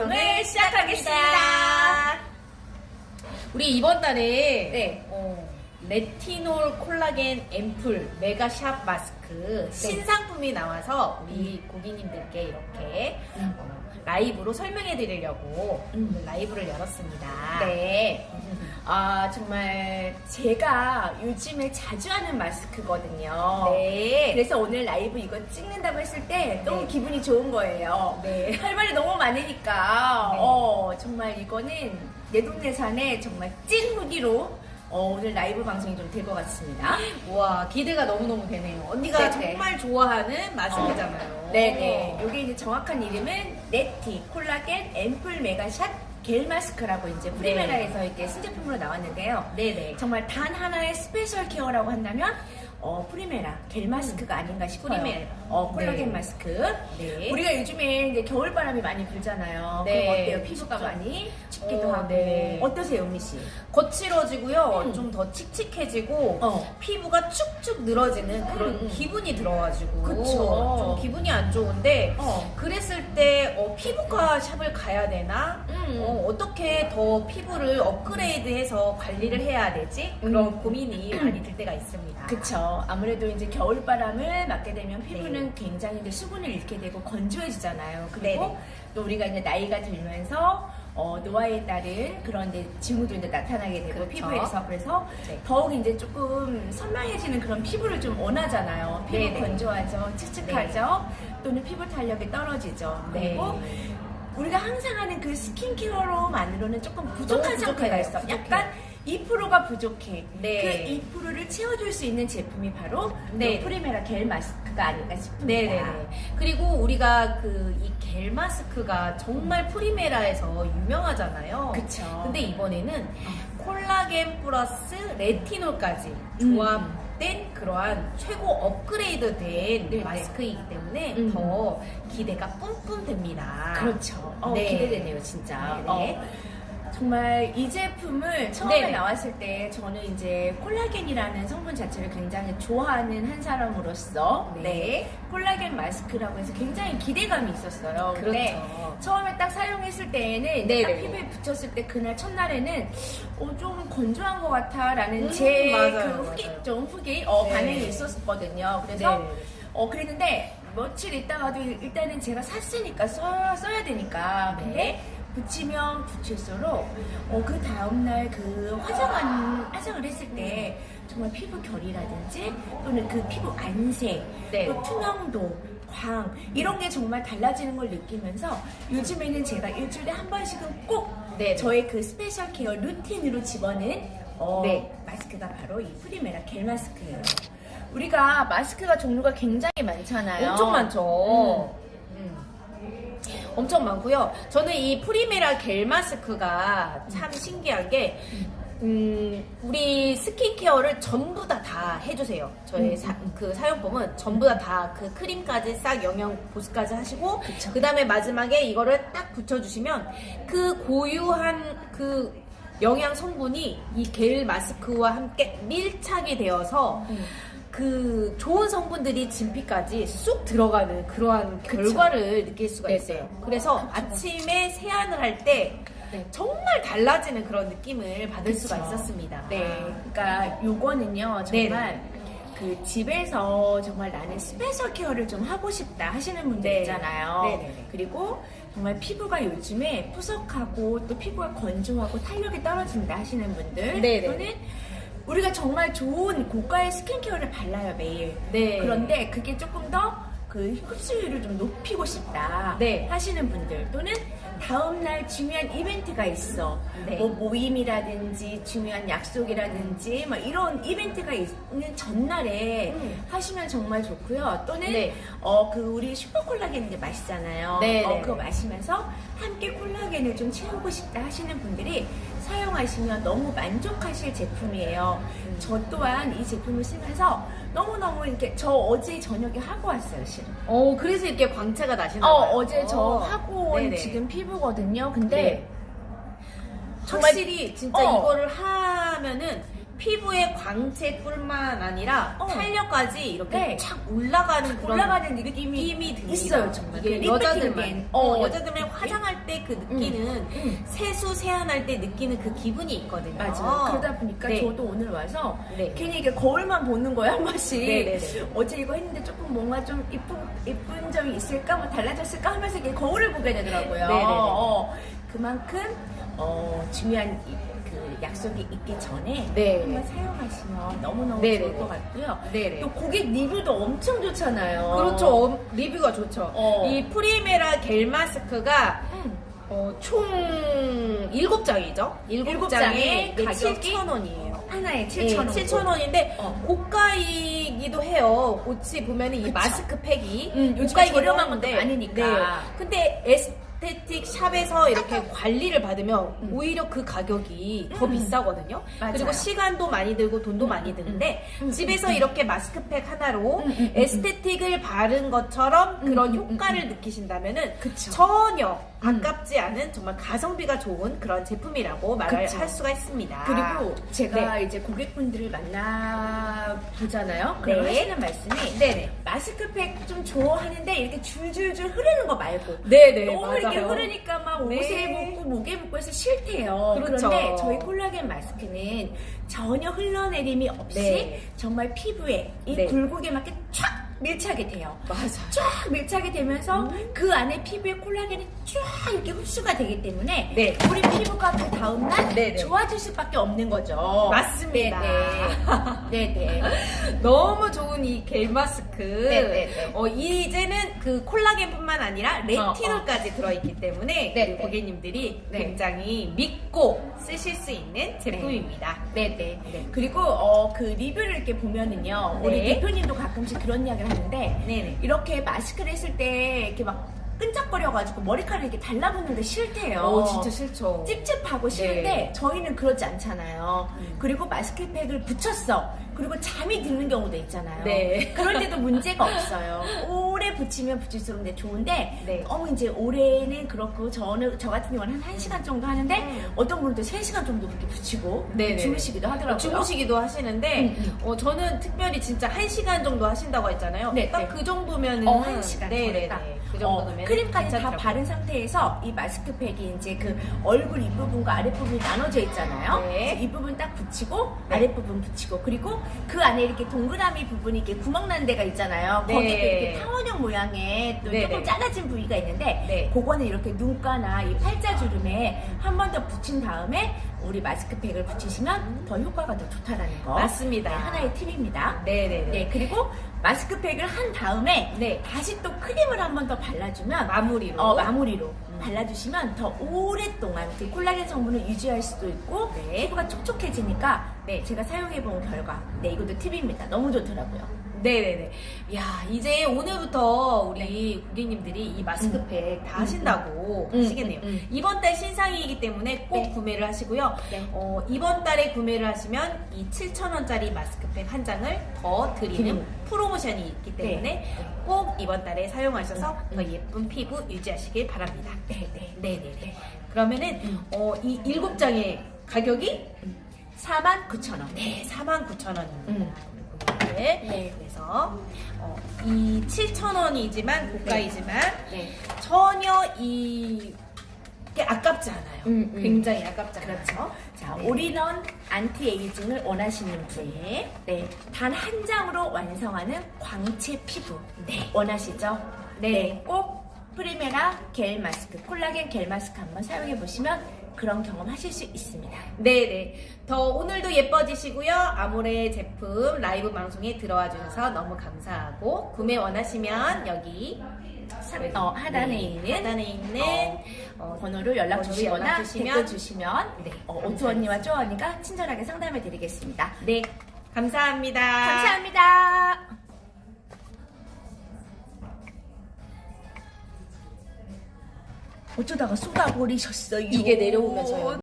방송을 시작하겠습니다. 우리 이번 달에 네. 어, 레티놀 콜라겐 앰플 메가샵 마스크 신상품이 나와서 우리 고객님들께 이렇게 어, 라이브로 설명해 드리려고 음. 라이브를 열었습니다. 네. 아, 정말 제가 요즘에 자주 하는 마스크거든요. 네. 그래서 오늘 라이브 이거 찍는다고 했을 때 너무 네. 기분이 좋은 거예요. 네. 할 말이 너무 많으니까, 네. 어, 정말 이거는 내돈내산에 정말 찐 후기로 어, 오늘 라이브 방송이 좀 될 것 같습니다. 와 기대가 너무너무 되네요. 언니가 네, 네. 정말 좋아하는 마스크잖아요. 네네. 여기 이제 정확한 이름은 네티 콜라겐 앰플 메가샷 겔 마스크라고 이제 프리메라에서 이렇게 신제품으로 나왔는데요. 네네. 정말 단 하나의 스페셜 케어라고 한다면 어, 프리메라 겔 마스크가 아닌가 싶어요. 프리메라. 어, 콜라겐 네. 마스크. 네. 우리가 요즘에 이제 겨울 바람이 많이 불잖아요. 네. 그럼 어때요? 피부가. 많이 춥기도 어, 하고. 네. 어떠세요, 은미 씨? 거칠어지고요. 음. 좀더 칙칙해지고 어. 피부가 축축 늘어지는 그런 음, 음. 기분이 들어가지고. 좀 기분 이 안 좋은데 어. 그랬을 때 어, 피부과 샵을 가야 되나? 음. 어, 떻게 더 피부를 업그레이드해서 관리를 해야 되지? 그런 음. 고민이 많이 들 때가 있습니다. 그쵸. 아무래도 이제 겨울바람을 맞게 되면 피부는 네. 굉장히 이제 수분을 잃게 되고 건조해지잖아요. 그리고 네네. 또 우리가 이제 나이가 들면서 어, 노화에 따른 그런 이제 징후도 이제 나타나게 되고 그렇죠. 피부에서 그래서 네. 더욱 이제 조금 선명해지는 그런 피부를 좀 원하잖아요. 피부 네네. 건조하죠, 칙칙하죠, 또는 피부 탄력이 떨어지죠. 네. 그리고 우리가 항상 하는 그 스킨케어로만으로는 조금 부족한 상태가. 있어. 부족해요. 약간 2%가 부족해. 네. 그 2%를 채워줄 수 있는 제품이 바로 네. 네. 프리메라 겔 마스크 가 아닐까 싶습니다. 네네네. 그리고 우리가 그 이 겔 마스크가 정말 프리메라에서 유명하잖아요. 그쵸. 근데 이번에는 콜라겐 플러스 레티놀까지 음. 조합된 그러한 최고 업그레이드 된 네네. 마스크이기 때문에 음. 더 기대가 뿜뿜 됩니다. 그렇죠. 어, 네. 기대되네요, 진짜. 네네. 어, 정말 이 제품을 처음에 네네. 나왔을 때 저는 이제 콜라겐이라는 성분 자체를 굉장히 좋아하는 한 사람으로서 네. 네. 콜라겐 마스크라고 해서 굉장히 기대감이 있었어요. 근데 그렇죠. 처음에 딱 사용했을 때에는 네네. 딱 피부에 붙였을 때 그날 첫날에는 어, 좀 건조한 것 같아라는 음, 제 맞아요, 그 후기 맞아요. 좀 후기 어, 네. 반응이 있었거든요. 그래서 네네. 어 그랬는데 며칠 있다가도 일단은 제가 샀으니까 써, 써야 되니까 네. 근데 붙이면 붙일수록 어, 그 다음날 그 화장한 화장을 했을 때 정말 피부 결이라든지 또는 그 피부 안색 네. 또 투명도 광 이런 게 정말 달라지는 걸 느끼면서 요즘에는 제가 일주일에 한 번씩은 꼭 네. 저의 그 스페셜 케어 루틴으로 집어넣은 어, 네. 마스크가 바로 이 프리메라 겔 마스크예요. 우리가 마스크가 종류가 굉장히 많잖아요. 엄청 많죠. 음. 엄청 많고요. 저는 이 프리메라 겔 마스크가 참 신기한 게 음, 우리 스킨케어를 전부 다 다 해주세요. 저희 음. 사, 그 사용법은 전부 다 다 그 크림까지 싹 영양 보습까지 하시고 그쵸. 그 다음에 마지막에 이거를 딱 붙여주시면 그 고유한 그 영양 성분이 이 겔 마스크와 함께 밀착이 되어서 음. 그 좋은 성분들이 진피까지 쑥 들어가는 그러한 그쵸. 결과를 느낄 수가 네, 있어요. 네. 그래서 아침에 세안을 할때 네. 정말 달라지는 그런 느낌을 받을 수가 그쵸. 있었습니다. 네, 그러니까 요거는요 정말 그 집에서 정말 나는 스페셜 케어를 좀 하고 싶다 하시는 분들 네. 있잖아요. 네네네. 그리고 정말 피부가 요즘에 푸석하고 또 피부가 건조하고 탄력이 떨어진다 하시는 분들 네네. 또는 우리가 정말 좋은 고가의 스킨케어를 발라요 매일. 네. 그런데 그게 조금 더 그 흡수율을 좀 높이고 싶다 네. 하시는 분들 또는 다음날 중요한 이벤트가 있어 네. 뭐 모임이라든지 중요한 약속이라든지 막 이런 이벤트가 있는 전날에 음. 하시면 정말 좋고요 또는 네. 어그 우리 슈퍼 콜라겐 이제 마시잖아요 네, 어, 네. 그거 마시면서 함께 콜라겐을 좀 채우고 싶다 하시는 분들이 사용하시면 너무 만족하실 제품이에요 음. 저 또한 이 제품을 쓰면서 너무너무 이렇게 저 어제 저녁에 하고 왔어요 실은 어, 그래서 이렇게 광채가 나시나 어, 봐요. 어제 저 어. 하고 온 네네. 지금 피부거든요 근데 네. 정말 확실히 진짜 어. 이거를 하면은 피부의 광채 뿐만 아니라 어. 탄력까지 이렇게 네. 착 올라가는 그런 올라가는 느낌이 듭니다. 있어요, 정말. 이게 그 여자들만 어, 어, 여자들만 화장할 때 그 느끼는 음. 세수 세안할 때 느끼는 그 기분이 있거든요. 맞아요. 그러다 보니까 네. 저도 오늘 와서 네. 괜히 이게 거울만 보는 거야 한 번씩. 네 네 네. 어제 이거 했는데 조금 뭔가 좀 이쁜 이쁜 점이 있을까, 뭐 달라졌을까 하면서 이게 거울을 보게 되더라고요. 네 네 네. 어, 그만큼 어, 중요한 약속이 있기 전에 네. 한번 사용하시면 너무 너무 네네네. 좋을 것 같고요. 네네. 또 고객 리뷰도 엄청 좋잖아요. 그렇죠. 어, 리뷰가 좋죠. 어. 이 프리메라 겔 마스크가 음. 어, 총 7장이죠. 일곱 7장에 장에 가격이 7,000원이에요. 하나에 7,000원. 7,000원인데 어. 고가이기도 해요. 어찌 보면 이. 마스크팩이 음, 요즘에 고가이기도 저렴한 것도 많으니까. 네. 근데 에스 테틱 샵에서 이렇게 관리를 받으면 오히려 그 가격이 더 음. 비싸거든요. 맞아요. 그리고 시간도 많이 들고 돈도 많이 드는데 음, 집에서 음, 음. 이렇게 마스크팩 하나로 음, 음, 음, 에스테틱을 바른 것처럼 그런 음, 음, 효과를 느끼신다면은 그쵸. 전혀 음. 아깝지 않은 정말 가성비가 좋은 그런 제품이라고 말을 그쵸. 할 수가 있습니다. 그리고 제가 네. 이제 고객분들을 만나 보잖아요. 그럼 네. 하시는 말씀이 네네. 마스크팩 좀 좋아하는데 이렇게 줄줄줄 흐르는 거 말고 네네 너무 맞아요. 이렇게 흐르니까 막 네. 옷에 묻고 목에 묻고 해서 싫대요. 그렇죠. 런데 저희 콜라겐 마스크는 전혀 흘러내림이 없이 네. 정말 피부에 이 네. 굴곡에 맞게 촥 밀착이 돼요. 맞아요. 쫙 밀착이 되면서 음. 그 안에 피부에 콜라겐이 쫙 이렇게 흡수가 되기 때문에 네. 우리 피부가 그 다음날 네네. 좋아질 수밖에 없는 거죠. 맞습니다. 네네. 네네. 너무 좋은 이 겔 마스크. 네네네. 어, 이제는 그 콜라겐뿐만 아니라 레티놀까지 들어있기 때문에 네네. 우리 고객님들이 네. 굉장히 믿고 쓰실 수 있는 제품입니다. 네네. 네. 그리고 어, 그 리뷰를 이렇게 보면은요. 우리 네. 대표님도 가끔씩 그런 이야기를 하는데 네네. 이렇게 마스크를 했을 때 이렇게 막 끈적거려가지고 머리카락이 이렇게 달라붙는 게 싫대요. 어, 진짜 싫죠. 찝찝하고 싫은데 네. 저희는 그렇지 않잖아요. 음. 그리고 마스크팩을 붙였어. 그리고 잠이 드는 경우도 있잖아요. 네. 그럴 때도 문제가 없어요. 오 래 붙이면 붙일수록 데 좋은데 네. 너무 이제 올해는 그렇고 저는 저 같은 경우는 한 1시간 정도 하는데 음. 어떤 분은 또 3시간 정도 그렇게 붙이고 네네. 주무시기도 하더라고요. 주무시기도 하시는데 음, 음. 어, 저는 특별히 진짜 한 시간 정도 하신다고 했잖아요. 네, 딱 네. 그 정도면은 어, 한 시간 네 네 네. 정도 정도면 어, 크림까지 다 바른 상태에서 이 마스크팩이 이제 그 얼굴 윗부분과 아랫부분이 나눠져 있잖아요. 네. 그래서 이 부분 딱 붙이고 네. 아랫부분 붙이고 그리고 그 안에 이렇게 동그라미 부분이 이렇게 구멍 난 데가 있잖아요. 네. 거기에 이렇게 타원형 모양의 또 네, 조금 네. 작아진 부위가 있는데 네. 그거는 이렇게 눈가나 이 팔자주름에 한 번 더 붙인 다음에 우리 마스크팩을 붙이시면 더 효과가 더 좋다라는 거. 맞습니다. 네, 하나의 팁입니다. 네네네. 네, 그리고 마스크팩을 한 다음에 네. 다시 또 크림을 한 번 더 발라주면 마무리로. 어, 마무리로 음. 발라주시면 더 오랫동안 그 콜라겐 성분을 유지할 수도 있고 네. 피부가 촉촉해지니까 네 제가 사용해본 결과 네 이것도 팁입니다. 너무 좋더라고요. 네네네. 야, 이제 오늘부터 우리 고객님들이 이 마스크팩 다 하신다고 음, 하시겠네요. 음, 음. 이번 달 신상이기 때문에 꼭 네. 구매를 하시고요. 네. 어, 이번 달에 구매를 하시면 이 7,000원짜리 마스크팩 한 장을 더 드리는 드리는. 프로모션이 있기 때문에 네. 꼭 이번 달에 사용하셔서 음, 더 예쁜 피부 유지하시길 바랍니다. 네, 네. 네네네. 그러면은 음. 어, 이 일곱 장의 가격이 49,000원. 네, 49,000원입니다. 음. 네. 네. 그래서 어, 이 7,000원이지만 고가이지만 네. 전혀 이 게 아깝지 않아요. 음, 음. 굉장히 아깝지 않아요. 그렇죠. 자, 네. 올인원 안티에이징을 원하시는 분, 네, 단한 장으로 완성하는 광채 피부, 네, 원하시죠? 네. 꼭 프리메라 겔 마스크, 콜라겐 겔 마스크 한번 사용해 보시면 그런 경험 하실 수 있습니다. 네네. 더 오늘도 예뻐지시고요. 아모레 제품 라이브 방송에 들어와 주셔서 너무 감사하고 구매 원하시면 여기 상- 어, 하단에 있는 하단에 있는 어, 어, 번호로 연락 번호로 주시거나 연락 주시면- 댓글 주시면 네, 어, 오투 언니와 쪼 언니가 친절하게 상담해 드리겠습니다. 네. 감사합니다. 감사합니다. 어쩌다가 쏟아버리셨어요. 이게 내려오면서요.